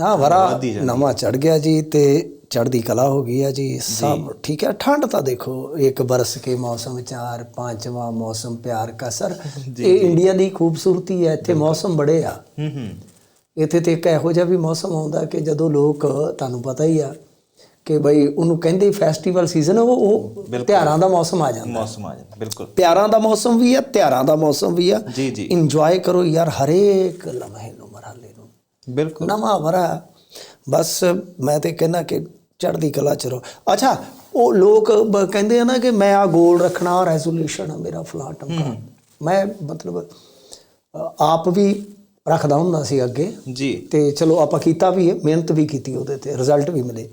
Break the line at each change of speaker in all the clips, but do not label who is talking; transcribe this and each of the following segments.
ਹਾਂ ਵਰਾ ਨਵਾਂ ਚੜ ਗਿਆ ਜੀ ਤੇ ਚੜ੍ਹਦੀ ਕਲਾ ਹੋ ਗਈ ਹੈ ਜੀ। ਸਭ ਠੀਕ ਹੈ। ਠੰਡ ਤਾਂ ਦੇਖੋ ਇੱਕ ਬਰਸ ਕੇ ਮੌਸਮ ਚਾਰ ਪਾंचवा ਮੌਸਮ ਪਿਆਰ ਕਾ ਸਰ। ਇਹ ਇੰਡੀਆ ਦੀ ਖੂਬਸੂਰਤੀ ਹੈ ਇੱਥੇ ਮੌਸਮ ਬੜੇ ਆ।
ਹੂੰ ਹੂੰ।
ਇੱਥੇ ਤੇ ਇੱਕ ਇਹੋ ਜਿਹਾ ਵੀ ਮੌਸਮ ਆਉਂਦਾ ਕਿ ਜਦੋਂ ਲੋਕ ਤੁਹਾਨੂੰ ਪਤਾ ਹੀ ਆ ਕਿ ਬਈ ਉਹਨੂੰ ਕਹਿੰਦੇ ਫੈਸਟੀਵਲ ਸੀਜ਼ਨ ਉਹ ਉਹ ਤਿਉਹਾਰਾਂ ਦਾ ਮੌਸਮ ਆ ਜਾਂਦਾ।
ਮੌਸਮ ਆ ਜਾਂਦਾ ਬਿਲਕੁਲ।
ਪਿਆਰਾਂ ਦਾ ਮੌਸਮ ਵੀ ਆ ਤਿਉਹਾਰਾਂ ਦਾ ਮੌਸਮ ਵੀ ਆ।
ਜੀ ਜੀ।
ਇੰਜੋਏ ਕਰੋ ਯਾਰ ਹਰੇਕ ਲਮਹੇ ਨੂੰ।
ਬਿਲਕੁਲ।
ਨਵਾਂ ਵਰਾ ਬਸ ਮੈਂ ਤੇ ਕਹਿੰਦਾ ਕਿ ਚੜ੍ਹਦੀ ਕਲਾ ਚ ਰਹੋ। ਅੱਛਾ ਉਹ ਲੋਕ ਕਹਿੰਦੇ ਆ ਨਾ ਕਿ ਮੈਂ ਆ ਗੋਲ ਰੱਖਣਾ ਰੈਜ਼ੋਲੂਸ਼ਨ ਆ ਮੇਰਾ ਫਲਾ ਟਮਕਾ। ਮੈਂ ਮਤਲਬ ਆਪ ਵੀ ਰੱਖਦਾ ਹੁੰਦਾ ਸੀ ਅੱਗੇ।
ਜੀ।
ਤੇ ਚਲੋ ਆਪਾਂ ਕੀਤਾ ਵੀ ਹੈ ਮਿਹਨਤ ਵੀ ਕੀਤੀ ਉਹਦੇ ਤੇ ਰਿਜ਼ਲਟ ਵੀ ਮਿਲੇ।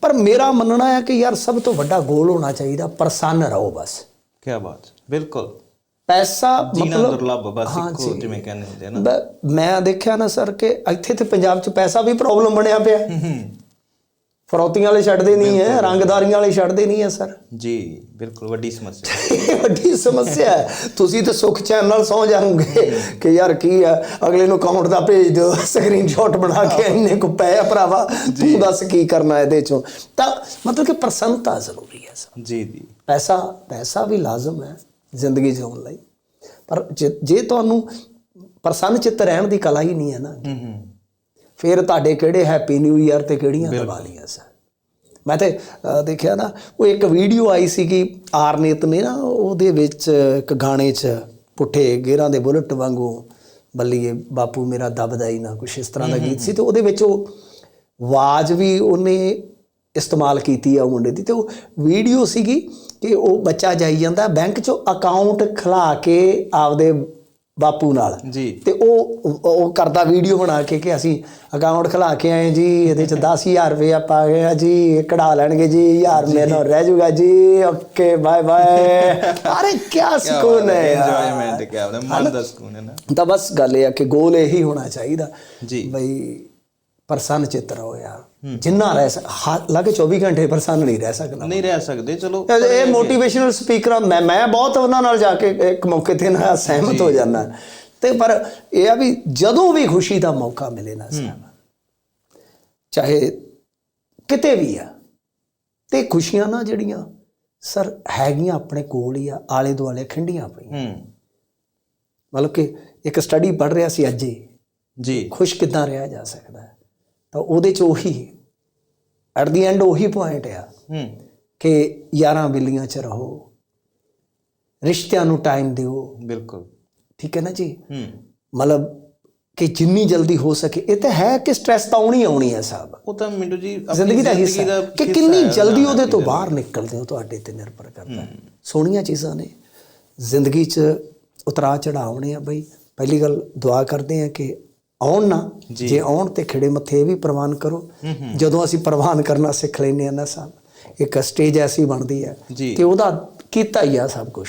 ਪਰ ਮੇਰਾ ਮੰਨਣਾ ਹੈ ਕਿ ਯਾਰ ਸਭ ਤੋਂ ਵੱਡਾ ਗੋਲ ਹੋਣਾ ਚਾਹੀਦਾ ਪ੍ਰਸੰਨ ਰਹੋ ਬਸ।
ਕੀ ਬਾਤ ਬਿਲਕੁਲ।
ਪੈਸਾ ਮਤਲਬ
ਦੁਰਲੱਭ ਬਸ ਇੱਕੋ। ਜਿਵੇਂ ਕਹਿੰਦੇ ਹੁੰਦੇ ਆ ਨਾ।
ਮੈਂ ਦੇਖਿਆ ਨਾ ਸਰ ਕਿ ਇੱਥੇ ਤੇ ਪੰਜਾਬ 'ਚ ਪੈਸਾ ਵੀ ਪ੍ਰੋਬਲਮ ਬਣਿਆ ਪਿਆ।
ਹੂੰ ਹੂੰ।
ਫਰੌਤੀਆਂ ਵਾਲੇ ਛੱਡਦੇ ਨਹੀਂ ਹੈ ਰੰਗਦਾਰੀਆਂ ਵਾਲੇ ਛੱਡਦੇ ਨਹੀਂ ਹੈ ਸਰ।
ਜੀ ਬਿਲਕੁਲ ਵੱਡੀ ਸਮੱਸਿਆ।
ਵੱਡੀ ਸਮੱਸਿਆ ਹੈ। ਤੁਸੀਂ ਤਾਂ ਸੁੱਖ ਚੈਨ ਨਾਲ ਸੌ ਜਾਓਗੇ ਕਿ ਯਾਰ ਕੀ ਆ ਅਗਲੇ ਨੂੰ ਅਕਾਊਂਟ ਦਾ ਭੇਜ ਦਿਓ ਸਕਰੀਨਸ਼ਾਟ ਬਣਾ ਕੇ ਇੰਨੇ ਕੋ ਪਏ ਆ ਭਰਾਵਾ ਤੂੰ ਦੱਸ ਕੀ ਕਰਨਾ ਇਹਦੇ ਚੋਂ? ਤਾਂ ਮਤਲਬ ਕਿ ਪ੍ਰਸੰਨਤਾ ਜ਼ਰੂਰੀ ਹੈ ਸਰ।
ਜੀ ਜੀ।
ਪੈਸਾ ਪੈਸਾ ਵੀ ਲਾਜ਼ਮ ਹੈ। ਜ਼ਿੰਦਗੀ ਜਿਉਣ ਲਈ। ਪਰ ਜੇ- ਤੁਹਾਨੂੰ ਪ੍ਰਸੰਨ ਚਿੱਤ ਰਹਿਣ ਦੀ ਕਲਾ ਹੀ ਨਹੀਂ ਹੈ ਨਾ। ਫਿਰ ਤੁਹਾਡੇ ਕਿਹੜੇ ਹੈਪੀ ਨਿਊ ਇਅਰ ਤੇ ਕਿਹੜੀਆਂ ਦੀਵਾਲੀਆਂ ਸਨ? ਮੈਂ ਤੇ ਦੇਖਿਆ ਨਾ ਉਹ ਇੱਕ ਵੀਡੀਓ ਆਈ ਸੀ ਕਿ ਆਰਨੇਤ ਨੇ ਨਾ ਉਹਦੇ ਵਿੱਚ ਇੱਕ ਗਾਣੇ 'ਚ ਪੁੱਠੇ ਗੇਰਾਂ ਦੇ ਬੁਲਟ ਵਾਂਗੂ ਬੱਲੀਏ ਬਾਪੂ ਮੇਰਾ ਦਬਦਾ ਹੀ ਨਾ। ਕੁਛ ਇਸ ਤਰ੍ਹਾਂ ਦਾ ਗੀਤ ਸੀ ਤੇ ਉਹਦੇ ਵਿੱਚ ਉਹ ਆਵਾਜ਼ ਵੀ ਉਹਨੇ ਇਸਤੇਮਾਲ ਕੀਤੀ ਆ ਉਹ ਮੁੰਡੇ ਦੀ ਤੇ ਉਹ ਵੀਡੀਓ ਸੀਗੀ ਕਿ ਉਹ ਬੱਚਾ ਜਾਈ ਜਾਂਦਾ ਬੈਂਕ 'ਚੋਂ ਅਕਾਊਂਟ ਖਲਾ ਕੇ ਆਪਦੇ ਬਾਪੂ ਨਾਲ।
ਜੀ।
ਤੇ ਉਹ ਉਹ ਕਰਦਾ ਵੀਡੀਓ ਬਣਾ ਕੇ ਕਿ ਅਸੀਂ ਅਕਾਊਂਟ ਖਲਾ ਕੇ ਆਏ ਜੀ ਇਹਦੇ ਚ 10000 ਰੁਪਏ ਪਾ ਗਏ ਆ ਜੀ ਇਹ ਕਢਾ ਲੈਣਗੇ ਜੀ ਯਾਰ ਮੈਨੂੰ ਰਹਿ ਜਾਊਗਾ ਜੀ ਓਕੇ ਬਾਏ ਬਾਏ। ਅਰੇ ਕੀ ਸਕੂਨ ਹੈ ਯਾਰ।
ਇੰਜੋਇਮੈਂਟ ਕੀ ਆਪਦਾ ਮਨ ਦਾ ਸਕੂਨ ਹੈ ਨਾ।
ਤਾਂ ਬਸ ਗੱਲ ਇਹ ਆ ਕਿ ਗੋਲ ਇਹੀ ਹੋਣਾ ਚਾਹੀਦਾ
ਜੀ।
ਬਈ ਪ੍ਰਸੰਨ ਚਿੱਤ ਰਹੋ ਯਾਰ ਜਿੰਨਾ ਰਹਿ ਲਾਗੇ 24 ਘੰਟੇ ਪ੍ਰਸੰਨ ਨਹੀਂ ਰਹਿ ਸਕਦਾ।
ਨਹੀਂ ਰਹਿ ਸਕਦੇ ਚਲੋ
ਇਹ- ਮੋਟੀਵੇਸ਼ਨਲ ਸਪੀਕਰ ਮੈਂ ਮੈਂ ਬਹੁਤ ਉਹਨਾਂ ਨਾਲ ਜਾ ਕੇ ਇੱਕ ਮੌਕੇ ਤੇ ਨਾ ਸਹਿਮਤ ਹੋ ਜਾਂਦਾ। ਤੇ ਪਰ ਇਹ ਆ ਵੀ ਜਦੋਂ ਵੀ ਖੁਸ਼ੀ ਦਾ ਮੌਕਾ ਮਿਲੇ ਨਾ ਸਾਹਿਬ ਚਾਹੇ ਕਿਤੇ ਵੀ ਆ ਤੇ ਖੁਸ਼ੀਆਂ ਨਾ ਜਿਹੜੀਆਂ ਸਰ ਹੈਗੀਆਂ ਆਪਣੇ ਕੋਲ ਹੀ ਆ ਆਲੇ ਦੁਆਲੇ ਖਿੰਡੀਆਂ ਪਈਆਂ। ਮਤਲਬ ਕਿ ਇੱਕ ਸਟੱਡੀ ਪੜ੍ਹ ਰਿਹਾ ਸੀ ਅੱਜ ਹੀ।
ਜੀ।
ਖੁਸ਼ ਕਿੱਦਾਂ ਰਿਹਾ ਜਾ ਸਕਦਾ? ਤਾਂ ਉਹਦੇ ਚ ਉਹੀ ਐਟ ਦੀ ਐਂਡ ਉਹੀ ਪੁਆਇੰਟ ਆ
ਹੂੰ।
ਕਿ ਯਾਰਾਂ ਬਿੱਲੀਆਂ ਚ ਰਹੋ ਰਿਸ਼ਤਿਆਂ ਨੂੰ ਟਾਈਮ ਦਿਓ।
ਬਿਲਕੁਲ।
ਠੀਕ ਹੈ ਨਾ ਜੀ?
ਹੂੰ।
ਮਤਲਬ ਕਿ ਜਿੰਨੀ ਜਲਦੀ ਹੋ ਸਕੇ ਇਹ ਤਾਂ ਹੈ ਕਿ ਸਟ੍ਰੈਸ ਤਾਂ ਆਉਣੀ ਆਉਣੀ ਹੈ ਸਾਹਿਬ
ਉਹ ਤਾਂ ਮਿੰਟੂ ਜੀ
ਜ਼ਿੰਦਗੀ ਦਾ ਹਿੱਸਾ। ਕਿ ਕਿੰਨੀ ਜਲਦੀ
ਉਹਦਾ।
ਉਹਦੇ ਤੋਂ ਬਾਹਰ ਨਿਕਲਦੇ ਹੋ ਤੁਹਾਡੇ ਤੇ ਨਿਰਭਰ ਕਰਦਾ ਹੈ। ਸੋਹਣੀਆਂ ਚੀਜ਼ਾਂ ਨੇ। ਜ਼ਿੰਦਗੀ 'ਚ ਉਤਰਾ ਚੜਾਉਣੇ ਆ ਬਈ। ਪਹਿਲੀ ਗੱਲ ਦੁਆ ਕਰਦੇ ਆ ਕਿ ਆਉਣ ਨਾ ਜੇ। ਆਉਣ ਤੇ ਖਿੜੇ ਮੱਥੇ ਇਹ ਵੀ ਪ੍ਰਵਾਨ ਕਰੋ। ਜਦੋਂ ਅਸੀਂ ਪ੍ਰਵਾਨ ਕਰਨਾ ਸਿੱਖ ਲੈਨੇ ਆ ਨਾ ਸਾਹਿਬ ਇੱਕ ਸਟੇਜ ਐਸੀ ਬਣਦੀ ਹੈ ਕਿ ਉਹਦਾ ਕੀਤਾ ਹੀ ਆ ਸਭ ਕੁਝ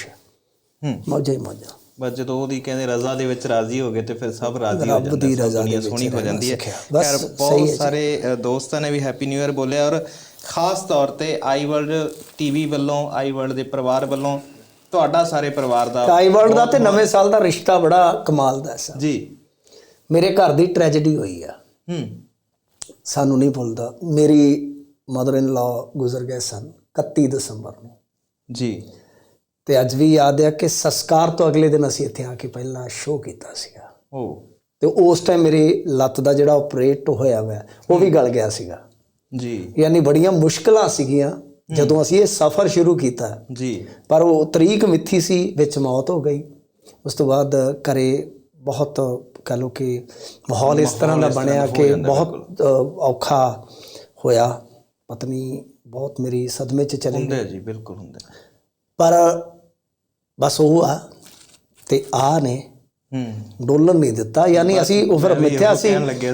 ਹੂੰ।
ਮੌਜਾਂ ਹੀ ਮੌਜਾਂ।
ਬਸ ਜਦੋਂ ਉਹਦੀ ਕਹਿੰਦੇ ਰਜ਼ਾ ਦੇ ਵਿੱਚ ਰਾਜ਼ੀ ਹੋ ਗਏ ਤੇ ਫਿਰ ਸਭ ਰਾਜ਼ੀ ਹੋ
ਰੱਬ
ਜਾਂਦੇ
ਦੀ
ਸਭ
ਰਜ਼ਾ ਦੇ
ਦੁਨੀਆ ਸੋਹਣੀ ਹੋ ਜਾਂਦੀ ਹੈ।
ਹੈ
ਬਹੁਤ। ਸਾਰੇ ਦੋਸਤਾਂ ਨੇ ਵੀ ਹੈਪੀ ਨਿਊ ਇਅਰ ਬੋਲਿਆ ਔਰ ਖਾਸ ਤੌਰ ਤੇ ਆਈ ਵਰਲਡ ਟੀਵੀ ਵੱਲੋਂ ਆਈ ਵਰਲਡ ਦੇ ਪਰਿਵਾਰ ਵੱਲੋਂ ਤੁਹਾਡਾ ਸਾਰੇ ਪਰਿਵਾਰ ਦਾ
ਟਾਈ ਵਰਲਡ ਦਾ ਤੇ ਨਵੇਂ ਸਾਲ ਦਾ ਰਿਸ਼ਤਾ ਬੜਾ ਕਮਾਲ ਦਾ ਸੀ
ਜੀ।
ਮੇਰੇ ਘਰ ਦੀ ਟ੍ਰੈਜੇਡੀ ਹੋਈ ਆ।
ਹੂੰ।
ਸਾਨੂੰ ਨਹੀਂ ਭੁੱਲਦਾ। ਮੇਰੀ ਮਦਰ ਇਨ ਲਾ ਗੁਜ਼ਰ ਗਏ ਸਨ 31 ਦਸੰਬਰ ਨੂੰ।
ਜੀ।
ਤੇ ਅੱਜ ਵੀ ਯਾਦ ਹੈ ਕਿ ਸੰਸਕਾਰ ਤੋਂ ਅਗਲੇ ਦਿਨ ਅਸੀਂ ਇੱਥੇ ਆ ਕੇ ਪਹਿਲਾਂ ਸ਼ੋਅ ਕੀਤਾ ਸੀਗਾ।
ਉਹ
ਤੇ ਉਸ ਟਾਈਮ ਮੇਰੀ ਲੱਤ ਦਾ ਜਿਹੜਾ ਆਪਰੇਟ ਹੋਇਆ ਹੋਇਆ ਉਹ ਵੀ ਗਲ ਗਿਆ ਸੀਗਾ।
ਜੀ।
ਯਾਨੀ ਬੜੀਆਂ ਮੁਸ਼ਕਲਾਂ ਸੀਗੀਆਂ ਜਦੋਂ ਅਸੀਂ ਇਹ ਸਫ਼ਰ ਸ਼ੁਰੂ ਕੀਤਾ।
ਜੀ।
ਪਰ ਉਹ ਤਰੀਕ ਮਿੱਥੀ ਸੀ ਵਿੱਚ ਮੌਤ ਹੋ ਗਈ। ਉਸ ਤੋਂ ਬਾਅਦ ਘਰੇ ਬਹੁਤ ਕਹ ਲੋ ਕਿ ਮਾਹੌਲ ਇਸ ਤਰ੍ਹਾਂ ਦਾ ਬਣਿਆ ਕਿ ਬਹੁਤ ਔਖਾ ਹੋਇਆ। ਪਤਨੀ ਬਹੁਤ ਮੇਰੀ ਸਦਮੇ 'ਚ ਚਲੀ ਗਈ।
ਜੀ ਬਿਲਕੁਲ ਹੁੰਦੇ।
ਪਰ ਬਸ ਉਹ ਆ ਤੇ ਆ ਨੇ।
ਹੂੰ।
ਡੋਲਣ ਨਹੀਂ ਦਿੱਤਾ ਯਾਨੀ ਅਸੀਂ ਉਹ ਫਿਰ ਮਿੱਥਿਆ ਸੀ।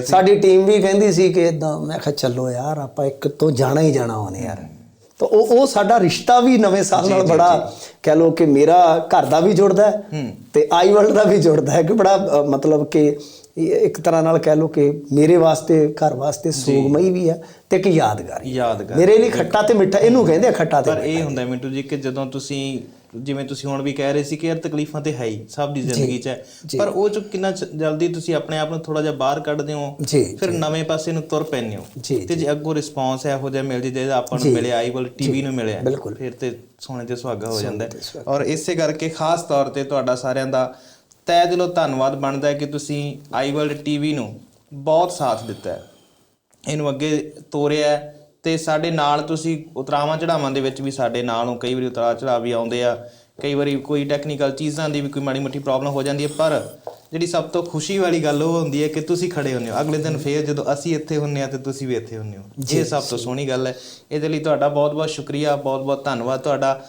ਸਾਡੀ ਟੀਮ ਵੀ ਕਹਿੰਦੀ ਸੀ ਕਿ ਇਦਾਂ ਮੈਂ ਕਿਹਾ ਚੱਲੋ ਯਾਰ ਆਪਾਂ ਇੱਕ ਤੋਂ ਜਾਣਾ ਹੀ ਜਾਣਾ ਉਹਨੇ ਯਾਰ। ਤਾਂ ਉਹ ਉਹ ਸਾਡਾ ਰਿਸ਼ਤਾ ਵੀ ਨਵੇਂ ਸਾਲ ਨਾਲ ਬੜਾ ਕਹਿ ਲੋ ਕਿ ਮੇਰਾ ਘਰ ਦਾ ਵੀ ਜੁੜਦਾ ਹੈ ਤੇ ਆਈ ਵਰਲਡ ਦਾ ਵੀ ਜੁੜਦਾ ਹੈ ਕਿ ਬੜਾ ਮਤਲਬ ਕਿ ਇੱਕ ਤਰ੍ਹਾਂ ਨਾਲ ਕਹਿ ਲਓ ਕਿ ਮੇਰੇ ਵਾਸਤੇ ਘਰ ਵਾਸਤੇ ਸੋਗਮਈ ਵੀ ਹੈ ਤੇ ਇੱਕ ਯਾਦਗਾਰੀ
ਯਾਦਗਾਰ
ਮੇਰੇ ਲਈ ਖੱਟਾ ਤੇ ਮਿੱਠਾ ਇਹਨੂੰ ਕਹਿੰਦੇ ਆ ਖੱਟਾ ਤੇ
ਪਰ ਇਹ ਹੁੰਦਾ ਹੈ ਮਿੰਟੂ ਜੀ ਕਿ ਜਦੋਂ ਤੁਸੀਂ ਜਿਵੇਂ ਤੁਸੀਂ ਹੁਣ ਵੀ ਕਹਿ ਰਹੇ ਸੀ ਕਿ ਯਾਰ ਤਕਲੀਫਾਂ ਤੇ ਹੈ ਹੀ ਸਭ ਦੀ ਜ਼ਿੰਦਗੀ 'ਚ ਹੈ। ਪਰ ਉਹ ਚ ਕਿੰਨਾ ਜਲਦੀ ਤੁਸੀਂ ਆਪਣੇ ਆਪ ਨੂੰ ਥੋੜਾ ਜਿਹਾ ਬਾਹਰ ਕੱਢਦੇ ਹੋ ਫਿਰ ਨਵੇਂ ਪਾਸੇ ਨੂੰ ਤੁਰ ਪੈਂਦੇ ਹੋ। ਤੇ ਜੇ। ਅੱਗੋਂ ਰਿਸਪੌਂਸ ਇਹੋ ਜਿਹਾ ਮਿਲ ਜੇ ਜਿਹੜਾ ਆਪਾਂ ਨੂੰ ਮਿਲਿਆ ਆਈ ਵਾਲ ਟੀਵੀ ਨੂੰ ਮਿਲਿਆ। ਫਿਰ ਤੇ ਸੋਨੇ ਤੇ ਸੁਹਾਗਾ ਹੋ ਜਾਂਦਾ ਹੈ। ਔਰ ਇਸੇ ਕਰਕੇ ਖਾਸ ਤੌਰ ਤੇ ਤੁਹਾਡਾ ਸਾਰਿਆਂ ਦਾ ਤਹਿ ਦਿਲੋਂ ਧੰਨਵਾਦ ਬਣਦਾ ਹੈ ਕਿ ਤੁਸੀਂ ਆਈ ਵਰਲਡ ਟੀਵੀ ਨੂੰ ਬਹੁਤ ਸਾਥ ਦਿੱਤਾ ਹੈ। ਇਹਨੂੰ ਅੱਗੇ ਤੋਰਿਆ ਤੇ ਸਾਡੇ ਨਾਲ ਤੁਸੀਂ ਉਤਰਾਵਾਂ ਚੜਾਵਾਂ ਦੇ ਵਿੱਚ ਵੀ ਸਾਡੇ ਨਾਲ ਹੋ। ਕਈ ਵਾਰੀ ਉਤਰਾ ਚੜਾ ਵੀ ਆਉਂਦੇ ਆ ਕਈ ਵਾਰੀ ਕੋਈ ਟੈਕਨੀਕਲ ਚੀਜ਼ਾਂ ਦੀ ਵੀ ਕੋਈ ਮਾੜੀ ਮੋਟੀ ਪ੍ਰੋਬਲਮ ਹੋ ਜਾਂਦੀ ਹੈ ਪਰ ਜਿਹੜੀ ਸਭ ਤੋਂ ਖੁਸ਼ੀ ਵਾਲੀ ਗੱਲ ਉਹ ਹੁੰਦੀ ਹੈ ਕਿ ਤੁਸੀਂ ਖੜੇ ਹੁੰਦੇ ਹੋ। ਅਗਲੇ ਦਿਨ ਫੇਰ ਜਦੋਂ ਅਸੀਂ ਇੱਥੇ ਹੁੰਨੇ ਆ ਤੇ ਤੁਸੀਂ ਵੀ ਇੱਥੇ ਹੁੰਨੇ ਹੋ। ਇਹ ਸਭ ਤੋਂ ਸੋਹਣੀ ਗੱਲ ਹੈ। ਇਹਦੇ ਲਈ ਤੁਹਾਡਾ ਬਹੁਤ-ਬਹੁਤ ਸ਼ੁਕਰੀਆ ਬਹੁਤ-ਬਹੁਤ ਧੰਨਵਾਦ। ਤੁਹਾਡਾ